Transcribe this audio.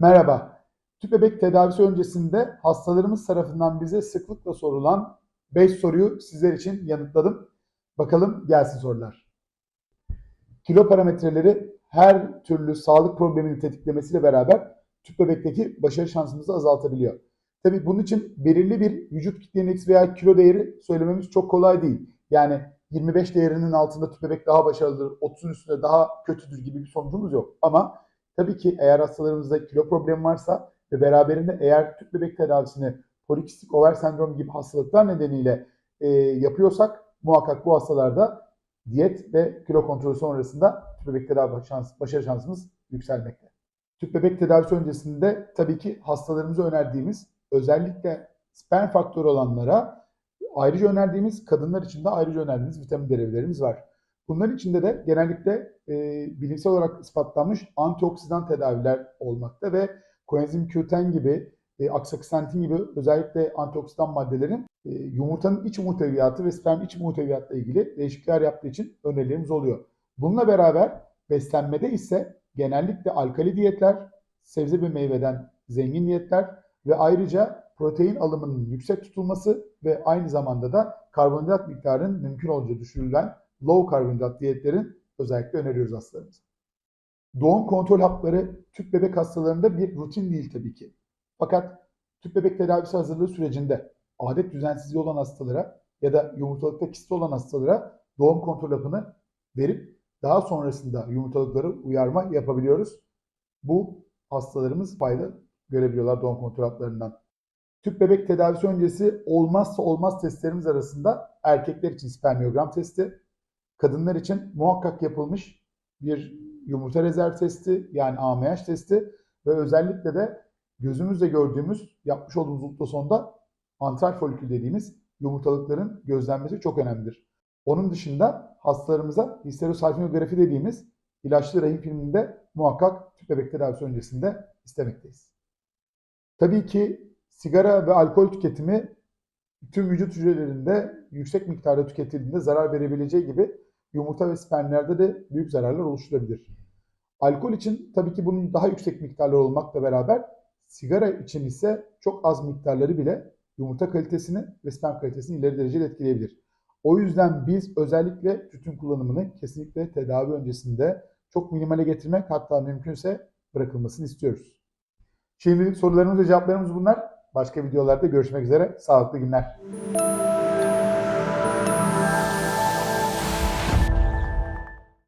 Merhaba. Tüp bebek tedavisi öncesinde hastalarımız tarafından bize sıklıkla sorulan 5 soruyu sizler için yanıtladım. Bakalım gelsin sorular. Kilo parametreleri her türlü sağlık problemini tetiklemesiyle beraber tüp bebekteki başarı şansımızı azaltabiliyor. Tabii bunun için belirli bir vücut kitle indeksi veya kilo değeri söylememiz çok kolay değil. Yani 25 değerinin altında tüp bebek daha başarılıdır, 30'un üstünde daha kötüdür gibi bir sonucumuz yok. Ama tabii ki eğer hastalarımızda kilo problemi varsa ve beraberinde eğer tüp bebek tedavisini polikistik over sendromu gibi hastalıklar nedeniyle e, yapıyorsak muhakkak bu hastalarda diyet ve kilo kontrolü sonrasında tüp bebek tedavi şans, başarı şansımız yükselmekte. Tüp bebek tedavisi öncesinde tabii ki hastalarımıza önerdiğimiz özellikle sperm faktörü olanlara ayrıca önerdiğimiz kadınlar için de ayrıca önerdiğimiz vitamin derivelerimiz var. Bunların içinde de genellikle e, bilimsel olarak ispatlanmış antioksidan tedaviler olmakta ve koenzim Q10 gibi, e, aksaksantin gibi özellikle antioksidan maddelerin e, yumurtanın iç muhteviyatı ve sperm iç muhteviyatla ilgili değişiklikler yaptığı için önerilerimiz oluyor. Bununla beraber beslenmede ise genellikle alkali diyetler, sebze ve meyveden zengin diyetler ve ayrıca protein alımının yüksek tutulması ve aynı zamanda da karbonhidrat miktarının mümkün olduğunca düşürülen low karbonhidrat diyetlerin özellikle öneriyoruz hastalarımıza. Doğum kontrol hapları tüp bebek hastalarında bir rutin değil tabii ki. Fakat tüp bebek tedavisi hazırlığı sürecinde adet düzensizliği olan hastalara ya da yumurtalıkta kisti olan hastalara doğum kontrol hapını verip daha sonrasında yumurtalıkları uyarma yapabiliyoruz. Bu hastalarımız fayda görebiliyorlar doğum kontrol haplarından. Tüp bebek tedavisi öncesi olmazsa olmaz testlerimiz arasında erkekler için spermiyogram testi, kadınlar için muhakkak yapılmış bir yumurta rezerv testi yani AMH testi ve özellikle de gözümüzle gördüğümüz yapmış olduğumuz ultrasonda antral folikül dediğimiz yumurtalıkların gözlenmesi çok önemlidir. Onun dışında hastalarımıza histerosalpingografi dediğimiz ilaçlı rahim filminde muhakkak tüp bebek tedavisi öncesinde istemekteyiz. Tabii ki sigara ve alkol tüketimi tüm vücut hücrelerinde yüksek miktarda tüketildiğinde zarar verebileceği gibi yumurta ve spermlerde de büyük zararlar oluşturabilir. Alkol için tabii ki bunun daha yüksek miktarları olmakla beraber sigara için ise çok az miktarları bile yumurta kalitesini ve sperm kalitesini ileri derecede etkileyebilir. O yüzden biz özellikle tütün kullanımını kesinlikle tedavi öncesinde çok minimale getirmek hatta mümkünse bırakılmasını istiyoruz. Şimdilik sorularımız ve cevaplarımız bunlar. Başka videolarda görüşmek üzere. Sağlıklı günler.